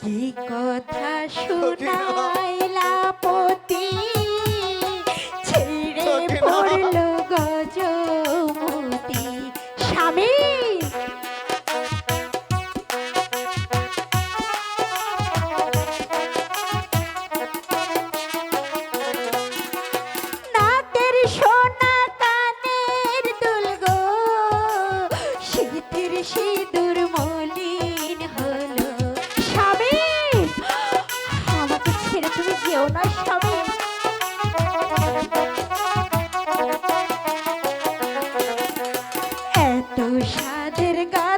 কি কথা শুনাইলা পতি? ছেড়ে পড়ল গজমতি। স্বামী! সিঁদুর মো গাছের গাছ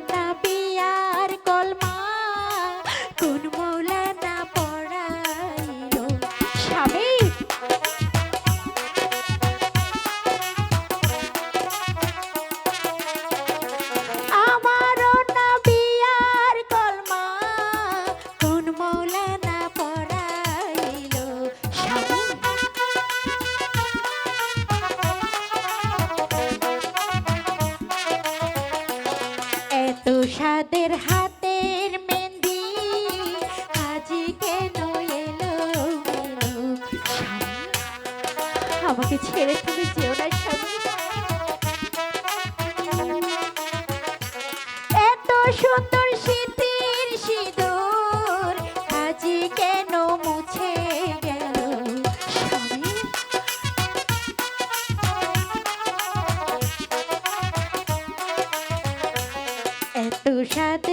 ছোটা প্রসাদের হাতের মেহেন্দি আজি কেন এলো? আমাকে ছেড়ে তুমি যেও না স্বামী। এত সুন্দর melihat